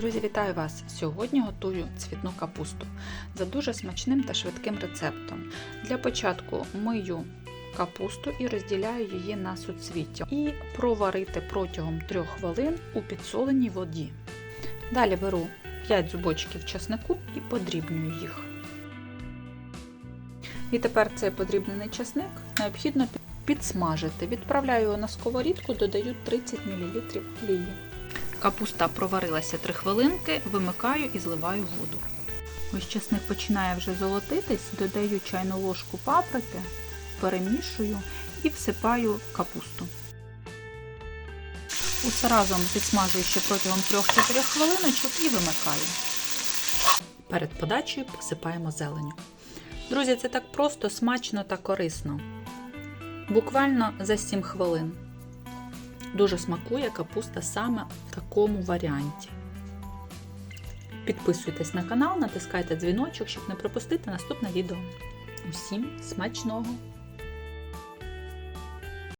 Друзі, вітаю вас! Сьогодні готую цвітну капусту за дуже смачним та швидким рецептом. Для початку мию капусту і розділяю її на суцвіття і проварити протягом 3 хвилин у підсоленій воді. Далі беру 5 зубочків часнику і подрібнюю їх. І тепер цей подрібнений часник необхідно підсмажити. Відправляю його на сковорідку, додаю 30 мл олії. Капуста проварилася 3 хвилинки, вимикаю і зливаю воду. Ось часник починає вже золотитись, додаю чайну ложку паприки, перемішую і всипаю капусту. Усе разом підсмажую ще протягом 3-4 хвилиночок і вимикаю. Перед подачею посипаємо зеленю. Друзі, це так просто, смачно та корисно. Буквально за 7 хвилин. Дуже смакує капуста саме в такому варіанті. Підписуйтесь на канал, натискайте дзвіночок, щоб не пропустити наступне відео. Усім смачного!